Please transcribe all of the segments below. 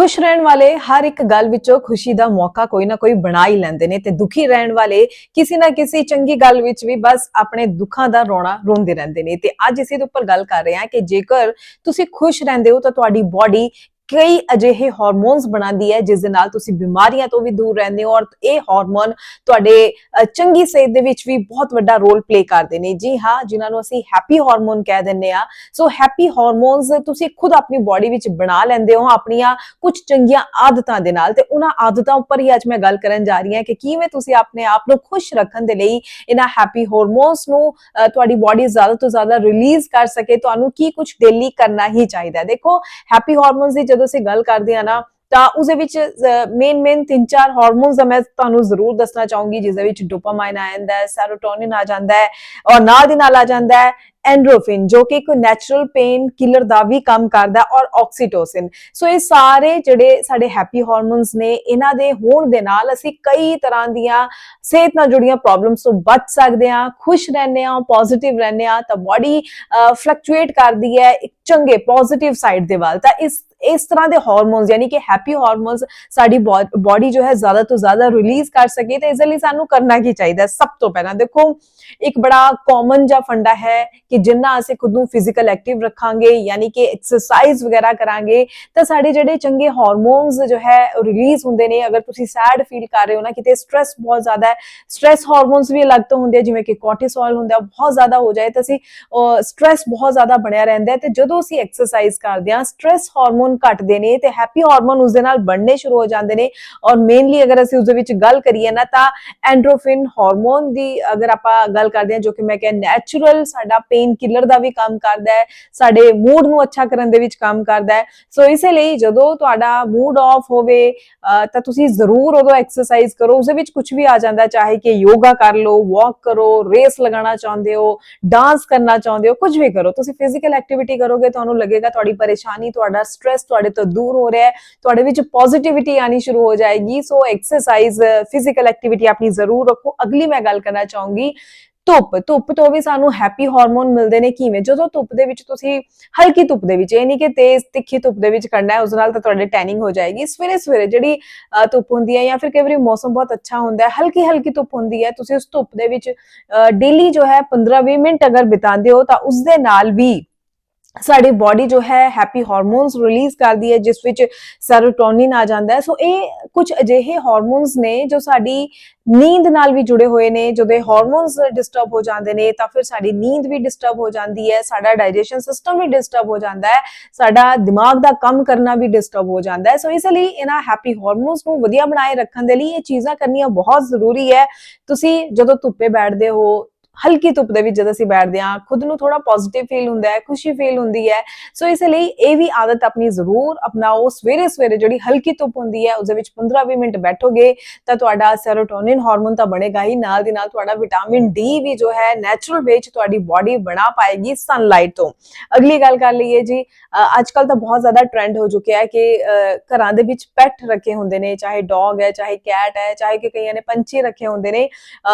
ਖੁਸ਼ ਰਹਿਣ ਵਾਲੇ ਹਰ ਇੱਕ ਗੱਲ ਵਿੱਚੋਂ ਖੁਸ਼ੀ ਦਾ ਮੌਕਾ ਕੋਈ ਨਾ ਕੋਈ ਬਣਾ ਹੀ ਲੈਂਦੇ ਨੇ ਤੇ ਦੁਖੀ ਰਹਿਣ ਵਾਲੇ ਕਿਸੇ ਨਾ ਕਿਸੇ ਚੰਗੀ ਗੱਲ ਵਿੱਚ ਵੀ ਬਸ ਆਪਣੇ ਦੁੱਖਾਂ ਦਾ ਰੋਣਾ ਰੋਂਦੇ ਰਹਿੰਦੇ ਨੇ ਤੇ ਅੱਜ ਇਸੇ ਦੇ ਉੱਪਰ ਗੱਲ ਕਰ ਰਹੇ ਹਾਂ ਕਿ ਜੇਕਰ ਤੁਸੀਂ ਖੁਸ਼ ਰਹਿੰਦੇ ਹੋ ਤਾਂ ਤੁਹਾਡੀ ਬਾਡੀ ਕਈ ਅਜਿਹੇ ਹਾਰਮੋਨਸ ਬਣਾਉਂਦੀ ਹੈ, ਜਿਸ ਦੇ ਨਾਲ ਤੁਸੀਂ ਬਿਮਾਰੀਆਂ ਤੋਂ ਵੀ ਦੂਰ ਰਹਿੰਦੇ ਹੋ ਔਰ ਇਹ ਹਾਰਮੋਨ ਤੁਹਾਡੇ ਚੰਗੀ ਸਿਹਤ ਦੇ ਵਿੱਚ ਵੀ ਬਹੁਤ ਵੱਡਾ ਰੋਲ ਪਲੇ ਕਰਦੇ ਨੇ। ਜੀ ਹਾਂ, ਜਿਨ੍ਹਾਂ ਨੂੰ ਅਸੀਂ ਹੈਪੀ ਹਾਰਮੋਨ ਕਹਿ ਦਿੰਦੇ ਆ ਸੋ ਹੈਪੀ ਹਾਰਮੋਨਸ ਤੁਸੀਂ ਖੁਦ ਆਪਣੀ ਬਾਡੀ ਵਿੱਚ ਬਣਾ ਲੈਂਦੇ ਹੋ ਆਪਣੀਆਂ ਕੁਝ ਚੰਗੀਆਂ ਆਦਤਾਂ ਦੇ ਨਾਲ। ਤੇ ਉਹਨਾਂ ਆਦਤਾਂ ਉੱਪਰ ਹੀ ਅੱਜ ਮੈਂ ਗੱਲ ਕਰਨ ਜਾ ਰਹੀ ਹਾਂ ਕਿ ਕਿਵੇਂ ਤੁਸੀਂ ਆਪਣੇ ਆਪ ਨੂੰ ਖੁਸ਼ ਰੱਖਣ ਦੇ ਲਈ ਇਹਨਾਂ ਹੈਪੀ ਹਾਰਮੋਨਸ ਨੂੰ ਤੁਹਾਡੀ ਬਾਡੀ ਜ਼ਿਆਦਾ ਤੋਂ ਜ਼ਿਆਦਾ ਰਿਲੀਜ਼ ਕਰ ਸਕੇ। ਤੁਹਾਨੂੰ ਕੀ ਕੁਝ ਡੇਲੀ ਕਰਨਾ ਹੀ ਚਾਹੀਦਾ ਦੇਖੋ ਹੈਪੀ ਹਾਰਮੋਨਸ ਦੀ ਜਦੋਂ ਅਸੀਂ ਗੱਲ ਕਰਦੇ ਆ ਨਾ, ਤਾਂ ਉਸਦੇ ਵਿੱਚ ਮੇਨ ਮੇਨ ਤਿੰਨ ਚਾਰ ਹਾਰਮੋਨਸ ਦਾ ਮੈਂ ਤੁਹਾਨੂੰ ਜ਼ਰੂਰ ਦੱਸਣਾ ਚਾਹੂੰਗੀ ਜਿਸ ਦੇ ਵਿੱਚ ਡੋਪਾਮਾਈਨ ਆ ਜਾਂਦਾ ਹੈ ਸੈਰੋਟੋਨਿਨ ਆ ਜਾਂਦਾ ਹੈ, ਔਰ ਨਾਲ ਦੀ ਨਾਲ ਆ ਜਾਂਦਾ ਹੈ ਐਂਡਰੋਫਿਨ, ਜੋ ਕਿ ਇੱਕ ਨੈਚੁਰਲ ਪੇਨ ਕਿਲਰ ਦਾ ਵੀ ਕੰਮ ਕਰਦਾ ਔਰ ਆਕਸੀਟੋਸਿਨ ਸੋ ਇਹ ਸਾਰੇ ਜਿਹੜੇ ਸਾਡੇ ਹੈਪੀ ਹਾਰਮੋਨਸ ਨੇ, ਇਹਨਾਂ ਦੇ ਹੋਣ ਦੇ ਨਾਲ ਅਸੀਂ ਕਈ ਤਰ੍ਹਾਂ ਦੀਆਂ ਸਿਹਤ ਨਾਲ ਜੁੜੀਆਂ ਪ੍ਰੋਬਲਮਸ ਤੋਂ ਬਚ ਸਕਦੇ ਹਾਂ, ਖੁਸ਼ ਰਹਿੰਦੇ ਹਾਂ ਪੋਜ਼ਿਟਿਵ ਰਹਿੰਦੇ ਹਾਂ, ਤਾਂ ਬਾਡੀ ਫਲਕਚੁਏਟ ਕਰਦੀ ਹੈ ਇੱਕ ਚੰਗੇ ਪੋਜ਼ਿਟਿਵ ਸਾਈਡ ਦੇ ਵੱਲ। ਤਾਂ ਇਸ ਇਸ ਤਰ੍ਹਾਂ ਦੇ ਹਾਰਮੋਨਸ ਯਾਨੀ ਕਿ ਹੈਪੀ ਹਾਰਮੋਨਸ ਸਾਡੀ ਬਾਡੀ ਜੋ ਹੈ ਜ਼ਿਆਦਾ ਤੋਂ ਜ਼ਿਆਦਾ ਰਿਲੀਜ਼ ਕਰ ਸਕੇ, ਤੇ ਇਸ ਲਈ ਸਾਨੂੰ ਕਰਨਾ ਕੀ ਚਾਹੀਦਾ ਸਭ ਤੋਂ ਪਹਿਲਾਂ ਦੇਖੋ, ਇੱਕ ਬੜਾ ਕਾਮਨ ਜਿਹਾ ਫੰਡਾ ਹੈ ਕਿ ਜਿੰਨਾ ਅਸੀਂ ਖੁਦ ਨੂੰ ਫਿਜ਼ੀਕਲ ਐਕਟਿਵ ਰੱਖਾਂਗੇ, ਯਾਨੀ ਕਿ ਐਕਸਰਸਾਈਜ਼ ਵਗੈਰਾ ਕਰਾਂਗੇ, ਤਾਂ ਸਾਡੇ ਜਿਹੜੇ ਚੰਗੇ ਹਾਰਮੋਨਸ ਜੋ ਹੈ ਰਿਲੀਜ਼ ਹੁੰਦੇ ਨੇ। ਅਗਰ ਤੁਸੀਂ ਸੈਡ ਫੀਲ ਕਰ ਰਹੇ ਹੋ ਨਾ, ਕਿਤੇ ਸਟ्रेस ਬਹੁਤ ਜ਼ਿਆਦਾ ਹੈ ਸਟ्रेस ਹਾਰਮੋਨਸ ਵੀ ਅਲੱਗ ਤੋਂ ਹੁੰਦੇ ਆ, ਜਿਵੇਂ ਕਿ ਕੋਰਟੀਸੋਲ ਹੁੰਦਾ ਬਹੁਤ ਜ਼ਿਆਦਾ ਹੋ ਜਾਏ, ਤਾਂ ਅਸੀਂ ਸਟ्रेस ਬਹੁਤ ਜ਼ਿਆਦਾ ਬਣਿਆ ਰਹਿੰਦਾ ਹੈ। ਤੇ ਜਦੋਂ ਅਸੀਂ ਐਕਸਰਸਾਈਜ਼ ਕਰਦੇ ਆ ਸਟ्रेस ਹਾਰਮੋਨ ਘਟਦੇ ਨੇ, ਤੇ ਹੈਪੀ ਹਾਰਮੋਨ ਉਸ ਦੇ ਨਾਲ ਬਣਨੇ ਸ਼ੁਰੂ ਹੋ ਜਾਂਦੇ ਨੇ। ਔਰ ਮੇਨਲੀ ਅਗਰ ਅਸੀਂ ਉਸ ਦੇ ਵਿੱਚ ਗੱਲ ਕਰੀਏ ਨਾ, ਤਾਂ ਐਂਡੋਰਫਿਨ ਹਾਰਮੋਨ ਦੀ ਅਗਰ ਆਪਾਂ ਗੱਲ ਕਰਦੇ ਆ ਜੋ ਕਿ ਮੈਂ ਕਹਿੰਦਾ ਨੇਚਰਲ ਸਾਡਾ ਪੇਨ ਕਿਲਰ ਦਾ ਵੀ ਕੰਮ ਕਰਦਾ ਹੈ, ਸਾਡੇ ਮੂਡ ਨੂੰ ਅੱਛਾ ਕਰਨ ਦੇ ਵਿੱਚ ਕੰਮ ਕਰਦਾ ਹੈ। ਸੋ ਇਸੇ ਲਈ ਜਦੋਂ ਤੁਹਾਡਾ ਮੂਡ ਆਫ ਹੋਵੇ ਤਾਂ ਤੁਸੀਂ ਜ਼ਰੂਰ ਉਦੋਂ ਐਕਸਰਸਾਈਜ਼ ਕਰੋ, ਉਸ ਦੇ ਵਿੱਚ ਕੁਝ ਵੀ ਆ ਜਾਂਦਾ, ਚਾਹੇ ਕਿ ਯੋਗਾ ਕਰ ਲਓ ਵਾਕ ਕਰੋ ਰੇਸ ਲਗਾਉਣਾ ਚਾਹੁੰਦੇ ਹੋ ਡਾਂਸ ਕਰਨਾ ਚਾਹੁੰਦੇ ਹੋ, ਕੁਝ ਵੀ ਕਰੋ। ਤੁਸੀਂ ਫਿਜ਼ੀਕਲ ਐਕਟੀਵਿਟੀ ਕਰੋਗੇ, ਤੁਹਾਨੂੰ ਲੱਗੇਗਾ ਤੁਹਾਡੀ ਪਰੇਸ਼ਾਨੀ, ਤੁਹਾਡਾ ਸਟ्रेस ਤੁਹਾਡੇ ਤੋਂ ਦੂਰ ਹੋ ਰਿਹਾ ਹੈ, ਤੁਹਾਡੇ ਵਿੱਚ ਪੋਜ਼ਿਟਿਵਿਟੀ ਆਣੀ ਸ਼ੁਰੂ ਹੋ ਜਾਏਗੀ। ਸੋ ਐਕਸਰਸਾਈਜ਼ ਫਿਜ਼ੀਕਲ ਐਕਟੀਵਿਟੀ ਆਪਣੀ ਜ਼ਰੂਰ ਰੱਖੋ। ਅਗਲੀ ਮੈਂ ਗੱਲ ਕਰਨਾ ਚਾਹੂੰਗੀ ਧੁੱਪ ਧੁੱਪ ਤੋਂ ਵੀ ਸਾਨੂੰ ਹੈਪੀ ਹਾਰਮੋਨ ਮਿਲਦੇ ਨੇ ਕਿਵੇਂ? ਜਦੋਂ ਧੁੱਪ ਦੇ ਵਿੱਚ ਤੁਸੀਂ ਹਲਕੀ ਧੁੱਪ ਦੇ ਵਿੱਚ ਇਹ ਨਹੀਂ ਕਿ ਤੇਜ਼ ਤਿੱਖੀ ਧੁੱਪ ਦੇ ਵਿੱਚ ਕਰਨਾ ਹੈ ਉਸ ਨਾਲ ਤਾਂ ਤੁਹਾਡੇ ਟੈਨਿੰਗ ਹੋ ਜਾਏਗੀ। ਸਵੇਰੇ ਸਵੇਰੇ ਜਿਹੜੀ ਅ, ਧੁੱਪ ਹੁੰਦੀ ਹੈ ਜਾਂ ਫਿਰ ਕਈ ਵਾਰੀ ਮੌਸਮ ਬਹੁਤ ਅੱਛਾ ਹੁੰਦਾ ਹੈ ਹਲਕੀ ਹਲਕੀ ਧੁੱਪ ਹੁੰਦੀ ਹੈ ਤੁਸੀਂ ਉਸ ਧੁੱਪ ਦੇ ਵਿੱਚ ਡੇਲੀ ਜੋ ਹੈ 15-20 ਮਿੰਟ ਅਗਰ ਬਿਤਾਉਂਦੇ ਹੋ ਤਾਂ ਉਸ ਦੇ ਨਾਲ ਵੀ ਸਾਡੀ ਬਾਡੀ ਜੋ ਹੈ ਹੈਪੀ ਹਾਰਮੋਨਸ ਰਿਲੀਜ਼ ਕਰਦੀ ਹੈ, ਜਿਸ ਵਿੱਚ ਸੈਰੋਟੋਨਿਨ ਆ ਜਾਂਦਾ ਹੈ। ਸੋ ਇਹ ਕੁਝ ਅਜਿਹੇ ਹਾਰਮੋਨਸ ਨੇ ਜੋ ਸਾਡੀ ਨੀਂਦ ਨਾਲ ਵੀ ਜੁੜੇ ਹੋਏ ਨੇ ਜਦੋਂ ਇਹ ਹਾਰਮੋਨਸ ਡਿਸਟਰਬ ਹੋ ਜਾਂਦੇ ਨੇ, ਤਾਂ ਫਿਰ ਸਾਡੀ ਨੀਂਦ ਵੀ ਡਿਸਟਰਬ ਹੋ ਜਾਂਦੀ ਹੈ, ਸਾਡਾ ਡਾਈਜੈਸ਼ਨ ਸਿਸਟਮ ਵੀ ਡਿਸਟਰਬ ਹੋ ਜਾਂਦਾ ਹੈ, ਸਾਡਾ ਦਿਮਾਗ ਦਾ ਕੰਮ ਕਰਨਾ ਵੀ ਡਿਸਟਰਬ ਹੋ ਜਾਂਦਾ ਹੈ। ਸੋ ਇਸ ਲਈ ਇਹਨਾਂ ਹੈਪੀ ਹਾਰਮੋਨਸ ਨੂੰ ਵਧੀਆ ਬਣਾਏ ਰੱਖਣ ਦੇ ਲਈ ਇਹ ਚੀਜ਼ਾਂ ਕਰਨੀਆਂ ਬਹੁਤ ਜ਼ਰੂਰੀ ਹੈ। ਤੁਸੀਂ ਜਦੋਂ ਧੁੱਪੇ ਬੈਠਦੇ ਹੋ ਹਲਕੀ ਧੁੱਪ ਦੇ ਵਿੱਚ ਜਦ ਅਸੀਂ ਬੈਠਦੇ ਹਾਂ, ਖੁਦ ਨੂੰ ਥੋੜਾ ਪੋਜ਼ਿਟਿਵ ਫੀਲ ਹੁੰਦਾ ਹੈ, ਖੁਸ਼ੀ ਫੀਲ ਹੁੰਦੀ ਹੈ। ਸੋ ਇਸ ਲਈ ਇਹ ਵੀ ਆਦਤ ਆਪਣੀ ਜ਼ਰੂਰ ਅਪਣਾਓ। ਸਵੇਰੇ ਸਵੇਰੇ ਜਿਹੜੀ ਹਲਕੀ ਧੁੱਪ ਹੁੰਦੀ ਹੈ ਉਸ ਵਿੱਚ 15-20 ਮਿੰਟ ਬੈਠੋਗੇ, ਤਾਂ ਤੁਹਾਡਾ ਸੈਰੋਟੋਨਿਨ ਹਾਰਮੋਨ ਤਾਂ ਬਣੇਗਾ ਹੀ, ਨਾਲ ਦੀ ਨਾਲ ਤੁਹਾਡਾ ਵਿਟਾਮਿਨ ਡੀ ਵੀ ਜੋ ਹੈ ਨੈਚੁਰਲ ਵੇ ਚ ਤੁਹਾਡੀ ਬਾਡੀ ਬਣਾ ਪਾਏਗੀ ਸਨਲਾਈਟ ਤੋਂ। ਅਗਲੀ ਗੱਲ ਕਰ ਲਈਏ ਜੀ ਅੱਜ ਕੱਲ ਤਾਂ ਬਹੁਤ ਜ਼ਿਆਦਾ ਟ੍ਰੈਂਡ ਹੋ ਚੁੱਕਿਆ ਹੈ ਕਿ ਘਰਾਂ ਦੇ ਵਿੱਚ ਪੈਟ ਰੱਖੇ ਹੁੰਦੇ ਨੇ, ਚਾਹੇ ਡੌਗ ਹੈ, ਚਾਹੇ ਕੈਟ ਹੈ, ਚਾਹੇ ਕਿ ਕਈਆਂ ਨੇ ਪੰਛੀ ਰੱਖੇ ਹੁੰਦੇ ਨੇ।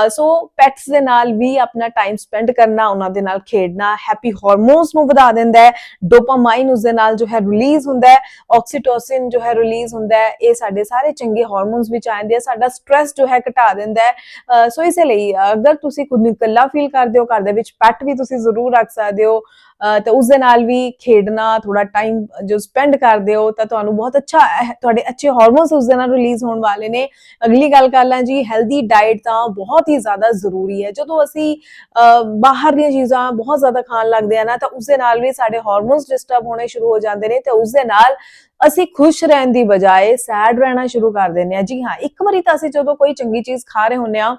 ਸੋ ਪੈਟਸ ਦੇ ਨਾਲ ਵੀ ਆਪ ਆਪਣਾ ਟਾਈਮ ਸਪੈਂਡ ਕਰਨਾ, ਉਹਨਾਂ ਦੇ ਨਾਲ ਖੇਡਣਾ ਹੈਪੀ ਹਾਰਮੋਨਸ ਨੂੰ ਵਧਾ ਦਿੰਦਾ ਹੈ ਡੋਪਾਮਾਈਨ ਉਸ ਦੇ ਨਾਲ ਜੋ ਹੈ ਰਿਲੀਜ਼ ਹੁੰਦਾ ਹੈ ਆਕਸੀਟੋਸਿਨ ਜੋ ਹੈ ਰਿਲੀਜ਼ ਹੁੰਦਾ ਹੈ, ਇਹ ਸਾਡੇ ਸਾਰੇ ਚੰਗੇ ਹਾਰਮੋਨਸ ਵਿੱਚ ਆ ਜਾਂਦੇ ਆ, ਸਾਡਾ ਸਟ्रेस ਜੋ ਹੈ ਘਟਾ ਦਿੰਦਾ ਹੈ। ਸੋ ਇਸੇ ਲਈ ਅਗਰ ਤੁਸੀਂ ਖੁਦ ਨੂੰ ਇਕੱਲਾ ਫੀਲ ਕਰਦੇ ਹੋ, ਘਰ ਦੇ ਵਿੱਚ ਪੈਟ ਵੀ ਤੁਸੀਂ ਜ਼ਰੂਰ ਰੱਖ ਸਕਦੇ ਹੋ ਤਾਂ ਉਸ ਦੇ ਨਾਲ ਵੀ ਖੇਡਣਾ ਥੋੜਾ ਟਾਈਮ ਜੋ ਸਪੈਂਡ ਕਰਦੇ ਹੋ, ਤਾਂ ਤੁਹਾਨੂੰ ਬਹੁਤ ਅੱਛਾ ਤੁਹਾਡੇ ਅੱਛੇ ਹਾਰਮੋਨਸ ਉਸ ਦੇ ਨਾਲ ਰਿਲੀਜ਼ ਹੋਣ ਵਾਲੇ ਨੇ। ਅਗਲੀ ਗੱਲ ਕਰ ਲਾਂ ਜੀ ਹੈਲਦੀ ਡਾਈਟ ਤਾਂ ਬਹੁਤ ਹੀ ਜ਼ਿਆਦਾ ਜ਼ਰੂਰੀ ਹੈ। ਜਦੋਂ ਅਸੀਂ ਬਾਹਰ ਦੀਆਂ ਚੀਜ਼ਾਂ ਬਹੁਤ ਜ਼ਿਆਦਾ ਖਾਣ ਲੱਗਦੇ ਆ ਨਾ, ਤਾਂ ਉਸ ਦੇ ਨਾਲ ਵੀ ਸਾਡੇ ਹਾਰਮੋਨਸ ਡਿਸਟਰਬ ਹੋਣੇ ਸ਼ੁਰੂ ਹੋ ਜਾਂਦੇ ਨੇ ਤੇ ਉਸ ਦੇ ਨਾਲ ਅਸੀਂ ਖੁਸ਼ ਰਹਿਣ ਦੀ ਬਜਾਏ ਸੈਡ ਰਹਿਣਾ ਸ਼ੁਰੂ ਕਰ ਦਿੰਦੇ ਆ ਜੀ ਹਾਂ, ਇੱਕ ਵਾਰੀ ਤਾਂ ਅਸੀਂ ਜਦੋਂ ਕੋਈ ਚੰਗੀ ਚੀਜ਼ ਖਾ ਰਹੇ ਹੁੰਨੇ ਆ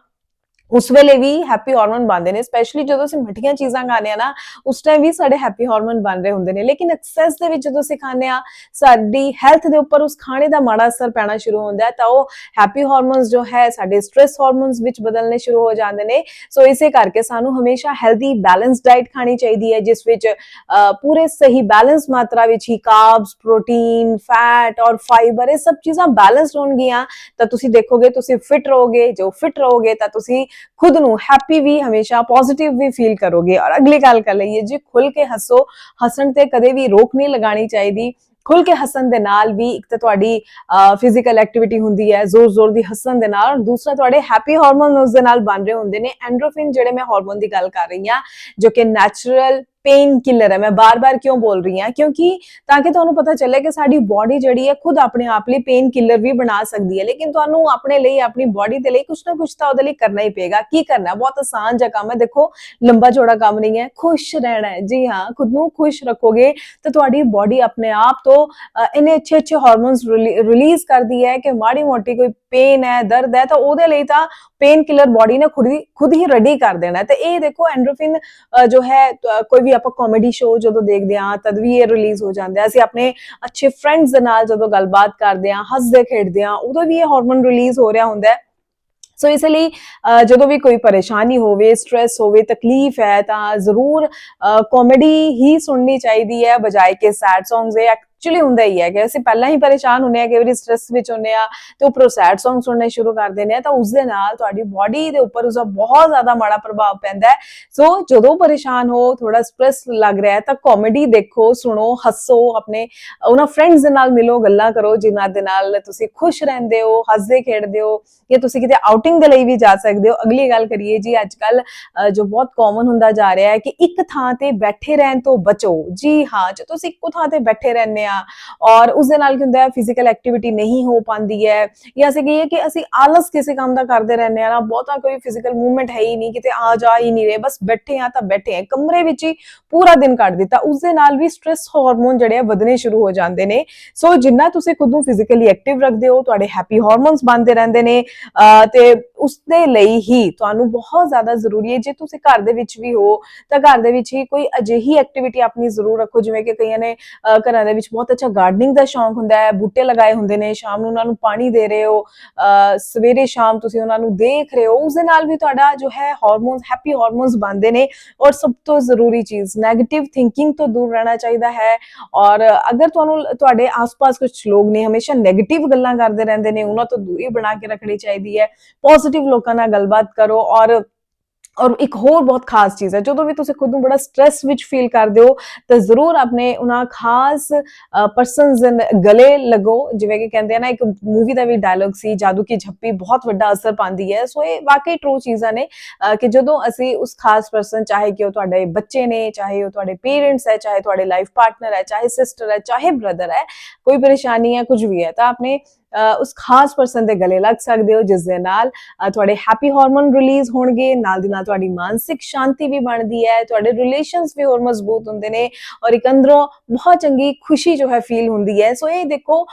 ਉਸ ਵੇਲੇ ਵੀ ਹੈਪੀ ਹਾਰਮੋਨ ਬਣਦੇ ਨੇ ਸਪੈਸ਼ਲੀ ਜਦੋਂ ਅਸੀਂ ਮਿੱਠੀਆਂ ਚੀਜ਼ਾਂ ਖਾਂਦੇ ਆ ਨਾ, ਉਸ ਟਾਈਮ ਵੀ ਸਾਡੇ ਹੈਪੀ ਹਾਰਮੋਨ ਬਣ ਰਹੇ ਹੁੰਦੇ ਨੇ। ਲੇਕਿਨ ਐਕਸੈਸ ਦੇ ਵਿੱਚ ਜਦੋਂ ਅਸੀਂ ਖਾਂਦੇ ਆ ਸਾਡੀ ਹੈਲਥ ਦੇ ਉੱਪਰ ਉਸ ਖਾਣੇ ਦਾ ਮਾੜਾ ਅਸਰ ਪੈਣਾ ਸ਼ੁਰੂ ਹੁੰਦਾ ਹੈ, ਤਾਂ ਉਹ ਹੈਪੀ ਹਾਰਮੋਨਸ ਜੋ ਹੈ, ਸਾਡੇ ਸਟ्रेस ਹਾਰਮੋਨਸ ਵਿੱਚ ਬਦਲਨੇ ਸ਼ੁਰੂ ਹੋ ਜਾਂਦੇ ਨੇ। ਸੋ ਇਸੇ ਕਰਕੇ ਸਾਨੂੰ ਹਮੇਸ਼ਾ ਹੈਲਦੀ ਬੈਲੈਂਸ ਡਾਈਟ ਖਾਣੀ ਚਾਹੀਦੀ ਹੈ, ਜਿਸ ਵਿੱਚ ਪੂਰੇ ਸਹੀ ਬੈਲੈਂਸ ਮਾਤਰਾ ਵਿੱਚ ਹੀ ਕਾਰਬਸ ਪ੍ਰੋਟੀਨ ਫੈਟ ਔਰ ਫਾਈਬਰ ਇਹ ਸਭ ਚੀਜ਼ਾਂ ਬੈਲੈਂਸਡ ਹੋਣਗੀਆਂ। ਤਾਂ ਤੁਸੀਂ ਦੇਖੋਗੇ, ਤੁਸੀਂ ਫਿਟ ਰਹੋਗੇ, ਜੋ ਫਿਟ ਰਹੋਗੇ, ਤਾਂ ਤੁਸੀਂ ਖੁਦ ਨੂੰ ਹੈਪੀ ਵੀ ਹਮੇਸ਼ਾ ਪੋਜ਼ਿਟਿਵ ਵੀ ਫੀਲ ਕਰੋਗੇ ਔਰ ਅਗਲੀ ਗੱਲ ਕਰ ਲਈਏ ਜੀ, ਖੁੱਲ ਕੇ ਹੱਸੋ, ਹੱਸਣ ਤੇ ਕਦੇ ਵੀ ਰੋਕ ਨਹੀਂ ਲਗਾਣੀ ਚਾਹੀਦੀ। ਖੁੱਲ ਕੇ ਹੱਸਣ ਦੇ ਨਾਲ ਵੀ ਇੱਕ ਤਾਂ ਤੁਹਾਡੀ ਫਿਜ਼ੀਕਲ ਐਕਟੀਵਿਟੀ ਹੁੰਦੀ ਹੈ ਜ਼ੋਰ ਜ਼ੋਰ ਦੀ ਹੱਸਣ ਦੇ ਨਾਲ, ਦੂਸਰਾ ਤੁਹਾਡੇ ਹੈਪੀ ਹਾਰਮੋਨ ਉਸ ਦੇ ਨਾਲ ਬਣ ਰਹੇ ਹੁੰਦੇ ਨੇ ਐਂਡਰੋਫਿਨ ਜਿਹੜੇ ਮੈਂ ਹਾਰਮੋਨ ਦੀ ਗੱਲ ਕਰ ਰਹੀ ਹਾਂ, ਜੋ ਕਿ ਨੈਚੁਰਲ ਪੇਨ ਕਿਲਰ ਹੈ ਮੈਂ ਬਾਰ-ਬਾਰ ਕਿਉਂ ਬੋਲ ਰਹੀ ਹਾਂ ਕਿਉਂਕਿ ਤਾਂ ਕਿ ਤੁਹਾਨੂੰ ਪਤਾ ਚੱਲੇ ਕਿ ਸਾਡੀ ਬਾਡੀ ਜਿਹੜੀ ਹੈ ਖੁਦ ਆਪਣੇ ਆਪ ਲਈ ਪੇਨ ਕਿਲਰ ਵੀ ਬਣਾ ਸਕਦੀ ਹੈ ਲੇਕਿਨ ਤੁਹਾਨੂੰ ਆਪਣੇ ਲਈ ਆਪਣੀ ਬਾਡੀ ਦੇ ਲਈ ਕੁਝ ਨਾ ਕੁਝ ਤਾਂ ਉਹਦੇ ਲਈ ਕਰਨਾ ਹੀ ਪਏਗਾ ਕੀ ਕਰਨਾ ਬਹੁਤ ਆਸਾਨ ਜਿਹਾ ਕੰਮ ਹੈ ਦੇਖੋ ਲੰਬਾ ਚੌੜਾ ਕੰਮ ਨਹੀਂ ਹੈ ਖੁਸ਼ ਰਹਿਣਾ ਹੈ ਜੀ ਹਾਂ ਖੁਦ ਨੂੰ ਖੁਸ਼ ਰੱਖੋਗੇ ਤਾਂ ਤੁਹਾਡੀ ਬਾਡੀ ਆਪਣੇ ਆਪ ਤੋਂ ਅ, ਇੰਨੇ ਅੱਛੇ ਅੱਛੇ ਹਾਰਮੋਨਸ ਰਿਲੀਜ਼ ਕਰਦੀ ਹੈ ਕਿ ਮਾੜੀ ਮੋਟੀ ਕੋਈ ਪੇਨ ਹੈ ਦਰਦ ਹੈ ਤਾਂ ਉਹਦੇ ਲਈ ਤਾਂ ਪੇਨ ਕਿਲਰ ਬਾਡੀ ਨੇ ਖੁਦ ਹੀ ਖੁਦ ਹੀ ਰੈਡੀ ਕਰ ਦੇਣਾ ਤੇ ਇਹ ਦੇਖੋ ਐਂਡਰੋਫਿਨ ਜੋ ਹੈ ਕੋਈ ਵੀ ਆਪਾਂ ਕਾਮੇਡੀ ਸ਼ੋਅ ਜਦੋਂ ਦੇਖਦੇ ਹਾਂ ਤਦ ਵੀ ਇਹ ਰਿਲੀਜ਼ ਹੋ ਜਾਂਦਾ ਅਸੀਂ ਆਪਣੇ ਅੱਛੇ ਫਰੈਂਡਸ ਦੇ ਨਾਲ ਜਦੋਂ ਗੱਲਬਾਤ ਕਰਦੇ ਹਾਂ ਹੱਸਦੇ ਖੇਡਦੇ ਹਾਂ ਉਦੋਂ ਵੀ ਇਹ ਹਾਰਮੋਨ ਰਿਲੀਜ਼ ਹੋ ਰਿਹਾ ਹੁੰਦਾ ਹੈ। ਸੋ ਇਸ ਲਈ ਅ, ਜਦੋਂ ਵੀ ਕੋਈ ਪਰੇਸ਼ਾਨੀ ਹੋਵੇ ਸਟ्रेस ਹੋਵੇ ਤਕਲੀਫ ਹੈ ਤਾਂ ਜ਼ਰੂਰ ਕਾਮੇਡੀ ਹੀ ਸੁਣਨੀ ਚਾਹੀਦੀ ਹੈ ਬਜਾਏ ਕਿ ਸੈਡ ਸੌਂਗਸ ਇਹ ਐਕਚੁਅਲੀ ਹੁੰਦਾ ਹੀ ਹੈ ਕਿ ਅਸੀਂ ਪਹਿਲਾਂ ਹੀ ਪਰੇਸ਼ਾਨ ਹੁੰਨੇ ਆ ਕਿ ਵੀ ਸਟ੍ਰੈਸ ਵਿੱਚ ਹੁੰਨੇ ਆ ਤੇ ਉਹ ਪ੍ਰੋਸੈਡ Song ਸੁਣਨੇ ਸ਼ੁਰੂ ਕਰ ਦਿੰਦੇ ਆ ਤਾਂ ਉਸ ਦੇ ਨਾਲ ਤੁਹਾਡੀ ਬਾਡੀ ਦੇ ਉੱਪਰ ਉਸਦਾ ਬਹੁਤ ਜ਼ਿਆਦਾ ਮਾੜਾ ਪ੍ਰਭਾਵ ਪੈਂਦਾ ਹੈ। ਸੋ ਜਦੋਂ ਪਰੇਸ਼ਾਨ ਹੋ ਥੋੜਾ ਸਟ੍ਰੈਸ ਲੱਗ ਰਿਹਾ ਹੈ ਤਾਂ ਕਾਮੇਡੀ ਦੇਖੋ, ਸੁਣੋ, ਹੱਸੋ, ਆਪਣੇ, ਉਹਨਾਂ ਫਰੈਂਡਸ ਦੇ ਨਾਲ ਮਿਲੋ, ਗੱਲਾਂ ਕਰੋ, ਜਿਨ੍ਹਾਂ ਦੇ ਨਾਲ ਤੁਸੀਂ ਖੁਸ਼ ਰਹਿੰਦੇ ਹੋ, ਹੱਸਦੇ ਖੇਡਦੇ ਹੋ ਜਾਂ ਤੁਸੀਂ ਕਿਤੇ ਆਊਟਿੰਗ ਦੇ ਲਈ ਵੀ ਜਾ ਸਕਦੇ ਹੋ। ਅਗਲੀ ਗੱਲ ਕਰੀਏ ਜੀ ਅੱਜ ਕੱਲ ਜੋ ਬਹੁਤ ਕਾਮਨ ਹੁੰਦਾ ਜਾ ਰਿਹਾ ਹੈ ਕਿ ਇੱਕ ਥਾਂ ਤੇ ਬੈਠੇ ਰਹਿਣ ਤੋਂ ਬਚੋ। ਜੀ ਹਾਂ ਜੇ ਤੁਸੀਂ ਇੱਕੋ ਥਾਂ ਤੇ ਬੈਠੇ ਰਹਿੰਦੇ ਆ। ਔਰ ਉਸ ਦੇ ਨਾਲ ਕੀ ਹੁੰਦਾ ਹੈ ਫਿਜ਼ੀਕਲ ਐਕਟੀਵਿਟੀ ਨਹੀਂ ਹੋ ਪਾਉਂਦੀ ਹੈ। ਜਾਂ ਅਸੀਂ ਕਹੀਏ ਕਿ ਅਸੀਂ ਆਲਸ ਕਿਸੇ ਕੰਮ ਦਾ ਕਰਦੇ ਰਹਿੰਦੇ ਆ ਨਾ, ਬਹੁਤਾ ਕੋਈ ਫਿਜ਼ੀਕਲ ਮੂਵਮੈਂਟ ਹੈ ਹੀ ਨਹੀਂ, ਕਿਤੇ ਆ ਜਾ ਹੀ ਨਹੀਂ ਰਹੇ। ਬਸ ਬੈਠੇ ਆ ਤਾਂ ਬੈਠੇ ਆ ਕਮਰੇ ਵਿੱਚ ਹੀ ਪੂਰਾ ਦਿਨ ਕੱਢ ਦਿੱਤਾ। ਉਸ ਦੇ ਨਾਲ ਵੀ ਸਟ्रेस ਹਾਰਮੋਨ ਜਿਹੜੇ ਆ ਵਧਣੇ ਸ਼ੁਰੂ ਹੋ ਜਾਂਦੇ ਨੇ। ਸੋ ਜਿੰਨਾ ਤੁਸੀਂ ਖੁਦ ਨੂੰ ਫਿਜ਼ੀਕਲੀ ਐਕਟਿਵ ਰੱਖਦੇ ਹੋ, ਤੁਹਾਡੇ ਹੈਪੀ ਹਾਰਮੋਨਸ ਬਣਦੇ ਰਹਿੰਦੇ ਨੇ। ਅਹ ਤੇ ਉਸ ਦੇ ਲਈ ਹੀ ਤੁਹਾਨੂੰ ਬਹੁਤ ਜ਼ਿਆਦਾ ਜ਼ਰੂਰੀ ਹੈ। ਜੇ ਤੁਸੀਂ ਘਰ ਦੇ ਵਿੱਚ ਵੀ ਹੋ, ਤਾਂ ਘਰ ਦੇ ਵਿੱਚ ਹੀ ਕੋਈ ਅਜਿਹੀ ਐਕਟੀਵਿਟੀ ਆਪਣੀ ਜ਼ਰੂਰ ਰੱਖੋ। ਜਿਵੇਂ ਕਿ ਕਈਆਂ ਨੇ ਘਰਾਂ ਦੇ ਵਿੱਚ ਬਹੁਤ ਅੱਛਾ ਗਾਰਡਨਿੰਗ ਦਾ ਸ਼ੌਂਕ ਹੁੰਦਾ ਹੈ, ਬੂਟੇ ਲਗਾਏ ਹੁੰਦੇ ਨੇ, ਸ਼ਾਮ ਨੂੰ ਉਹਨਾਂ ਨੂੰ ਪਾਣੀ ਦੇ ਰਹੇ ਹੋ ਸਵੇਰੇ ਸ਼ਾਮ ਤੁਸੀਂ ਉਹਨਾਂ ਨੂੰ ਦੇਖ ਰਹੇ ਹੋ, ਉਸ ਦੇ ਨਾਲ ਵੀ ਤੁਹਾਡਾ ਜੋ ਹੈ ਹਾਰਮੋਨਸ ਹੈਪੀ ਹਾਰਮੋਨਸ ਬਣਦੇ ਨੇ ਔਰ ਸਭ ਤੋਂ ਜ਼ਰੂਰੀ ਚੀਜ਼ 네ਗੇਟਿਵ ਥਿੰਕਿੰਗ ਤੋਂ ਦੂਰ ਰਹਿਣਾ ਚਾਹੀਦਾ ਹੈ ਔਰ ਅਗਰ ਤੁਹਾਨੂੰ ਤੁਹਾਡੇ ਆਸ-ਪਾਸ ਕੁਝ ਲੋਕ ਨੇ ਹਮੇਸ਼ਾ 네ਗੇਟਿਵ ਗੱਲਾਂ ਕਰਦੇ ਰਹਿੰਦੇ ਨੇ, ਉਹਨਾਂ ਤੋਂ ਦੂਰੀ ਬਣਾ ਕੇ ਰੱਖਣੀ ਚਾਹੀਦੀ ਹੈ ਪੋਜ਼ਿਟਿਵ ਲੋਕਾਂ ਨਾਲ ਗੱਲਬਾਤ ਕਰੋ ਔਰ ਔਰ ਇੱਕ ਹੋਰ ਬਹੁਤ ਖਾਸ ਚੀਜ਼ ਹੈ, ਜਦੋਂ ਵੀ ਤੁਸੀਂ ਖੁਦ ਨੂੰ ਬੜਾ ਸਟ्रेस ਵਿੱਚ ਫੀਲ ਕਰਦੇ ਹੋ, ਤਾਂ ਜ਼ਰੂਰ ਆਪਣੇ ਉਹਨਾਂ ਖਾਸ ਪਰਸਨਸ ਗਲੇ ਲੱਗੋ, ਜਿਵੇਂ ਕਿ ਕਹਿੰਦੇ ਆ ਨਾ, ਇੱਕ ਮੂਵੀ ਦਾ ਵੀ ਡਾਇਲੌਗ ਸੀ, ਜਾਦੂ ਕੀ ਝੱਪੀ ਬਹੁਤ ਵੱਡਾ ਅਸਰ ਪਾਉਂਦੀ ਹੈ। ਸੋ ਇਹ ਵਾਕਈ ਟਰੂ ਚੀਜ਼ਾਂ ਨੇ ਕਿ ਜਦੋਂ ਅਸੀਂ ਉਸ ਖਾਸ ਪਰਸਨ ਚਾਹੇ ਕਿ ਉਹ ਤੁਹਾਡੇ ਬੱਚੇ ਨੇ, ਚਾਹੇ ਉਹ ਤੁਹਾਡੇ ਪੇਰੈਂਟਸ ਹੈ, ਚਾਹੇ ਤੁਹਾਡੇ ਲਾਈਫ ਪਾਰਟਨਰ ਹੈ, ਚਾਹੇ ਸਿਸਟਰ ਹੈ, ਚਾਹੇ ਬ੍ਰਦਰ ਹੈ, ਕੋਈ ਪਰੇਸ਼ਾਨੀ ਹੈ, ਕੁਝ ਵੀ ਹੈ, ਤਾਂ ਆਪਣੇ ਉਸ ਖਾਸ ਪਰਸਨ ਦੇ ਗਲੇ ਲੱਗ ਸਕਦੇ ਹੋ ਜਿਸ ਦੇ ਨਾਲ ਤੁਹਾਡੇ ਹੈਪੀ ਹਾਰਮੋਨ ਰਿਲੀਜ਼ ਹੋਣਗੇ, ਨਾਲ ਦੀ ਨਾਲ ਤੁਹਾਡੀ ਮਾਨਸਿਕ ਸ਼ਾਂਤੀ ਵੀ ਬਣਦੀ ਹੈ, ਤੁਹਾਡੇ ਰਿਲੇਸ਼ਨਸ ਵੀ ਹੋਰ ਮਜ਼ਬੂਤ ਹੁੰਦੇ ਨੇ ਔਰ ਇੱਕ ਅੰਦਰੋਂ ਬਹੁਤ ਚੰਗੀ ਖੁਸ਼ੀ ਜੋ ਹੈ ਫੀਲ ਹੁੰਦੀ ਹੈ। ਸੋ ਇਹ ਦੇਖੋ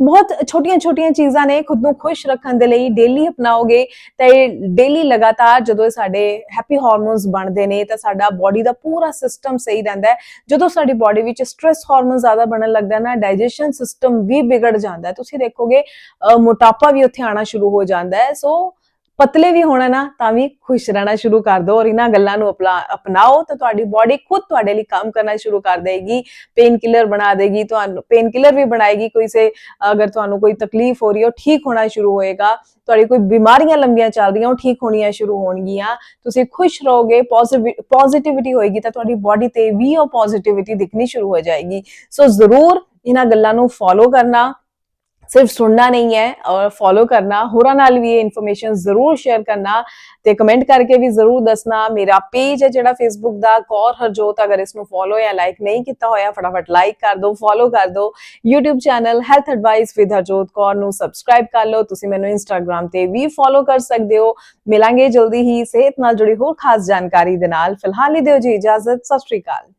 ਬਹੁਤ ਛੋਟੀਆਂ-ਛੋਟੀਆਂ ਚੀਜ਼ਾਂ ਨੇ ਖੁਦ ਨੂੰ ਖੁਸ਼ ਰੱਖਣ ਦੇ ਲਈ ਡੇਲੀ ਅਪਣਾਓਗੇ ਤਾਂ ਇਹ ਡੇਲੀ ਲਗਾਤਾਰ ਜਦੋਂ ਇਹ ਸਾਡੇ ਹੈਪੀ ਹਾਰਮੋਨਸ ਬਣਦੇ ਨੇ ਤਾਂ ਸਾਡਾ ਬਾਡੀ ਦਾ ਪੂਰਾ ਸਿਸਟਮ ਸਹੀ ਰਹਿੰਦਾ ਹੈ। ਜਦੋਂ ਸਾਡੀ ਬਾਡੀ ਵਿੱਚ ਸਟ्रेस ਹਾਰਮੋਨ ਜ਼ਿਆਦਾ ਬਣਨ ਲੱਗਦਾ ਨਾ ਡਾਈਜੈਸ਼ਨ ਸਿਸਟਮ ਵੀ ਵਿਗੜ ਜਾਂਦਾ ਹੈ। ਤੁਸੀਂ ਦੇਖੋਗੇ ਮੋਟਾਪਾ ਵੀ ਉੱਥੇ ਆਣਾ ਸ਼ੁਰੂ ਹੋ ਜਾਂਦਾ ਹੈ। ਸੋ ਪਤਲੇ ਵੀ ਹੋਣਾ ਨਾ, ਤਾਂ ਵੀ ਖੁਸ਼ ਰਹਿਣਾ ਸ਼ੁਰੂ ਕਰ ਦਿਓ ਔਰ ਇਹਨਾਂ ਗੱਲਾਂ ਨੂੰ ਅਪਲਾ- ਅਪਣਾਓ ਤਾਂ ਤੁਹਾਡੀ ਬਾਡੀ ਖੁਦ ਤੁਹਾਡੇ ਲਈ ਕੰਮ ਕਰਨਾ ਸ਼ੁਰੂ ਕਰ ਦੇਗੀ ਪੇਨ ਕਿਲਰ ਬਣਾ ਦੇਗੀ, ਤੁਹਾਨੂੰ ਪੇਨ ਕਿਲਰ ਵੀ ਬਣਾਏਗੀ ਕੋਈ ਸੇ, ਅਗਰ ਤੁਹਾਨੂੰ ਕੋਈ ਤਕਲੀਫ ਹੋ ਰਹੀ ਹੈ ਉਹ ਠੀਕ ਹੋਣਾ ਸ਼ੁਰੂ ਹੋਏਗਾ, ਤੁਹਾਡੀ ਕੋਈ ਬਿਮਾਰੀਆਂ ਲੰਬੀਆਂ ਚੱਲ ਰਹੀਆਂ, ਉਹ ਠੀਕ ਹੋਣੀਆਂ ਸ਼ੁਰੂ ਹੋਣਗੀਆਂ, ਤੁਸੀਂ ਖੁਸ਼ ਰਹੋਗੇ ਪੋਜ਼ਿਟਿਵਿਟੀ ਹੋਏਗੀ ਤਾਂ ਤੁਹਾਡੀ ਬਾਡੀ ਤੇ ਵੀ ਉਹ ਪੋਜ਼ਿਟਿਵਿਟੀ ਦਿਖਣੀ ਸ਼ੁਰੂ ਹੋ ਜਾਏਗੀ, ਸੋ ਜ਼ਰੂਰ ਇਹਨਾਂ ਗੱਲਾਂ ਨੂੰ ਫੋਲੋ ਕਰਨਾ ਸਿਰਫ ਸੁਣਨਾ ਨਹੀਂ ਹੈ, ਔਰ ਫੋਲੋ ਕਰਨਾ, ਹੋਰਾਂ ਨਾਲ ਵੀ ਇਹ ਇਨਫੋਰਮੇਸ਼ਨ ਜ਼ਰੂਰ ਸ਼ੇਅਰ ਕਰਨਾ ਤੇ ਕਮੈਂਟ ਕਰਕੇ ਵੀ ਜ਼ਰੂਰ ਦੱਸਣਾ। ਮੇਰਾ ਪੇਜ ਹੈ ਜਿਹੜਾ ਫੇਸਬੁੱਕ ਦਾ, ਕੌਰ ਹਰਜੋਤ, ਅਗਰ ਇਸ ਨੂੰ ਫੋਲੋ ਜਾਂ ਲਾਈਕ ਨਹੀਂ ਕੀਤਾ ਹੋਇਆ, ਫਟਾਫਟ ਲਾਈਕ ਕਰ ਦਿਓ ਫੋਲੋ ਕਰ ਦਿਓ। YouTube channel health advice with Harjot Kaur ਨੂੰ ਸਬਸਕ੍ਰਾਈਬ ਕਰ ਲਓ। ਤੁਸੀਂ ਮੈਨੂੰ Instagram ਤੇ ਵੀ ਫੋਲੋ ਕਰ ਸਕਦੇ ਹੋ। ਮਿਲਾਂਗੇ ਜਲਦੀ ਹੀ। ਸਿਹਤ ਨਾਲ ਜੁੜੀ ਹੋਰ ਖਾਸ ਜਾਣਕਾਰੀ ਦੇ ਨਾਲ। ਫਿਲਹਾਲ ਹੀ ਦਿਓ ਜੀ ਇਜਾਜ਼ਤ। ਸਤਿ ਸ਼੍ਰੀ ਅਕਾਲ।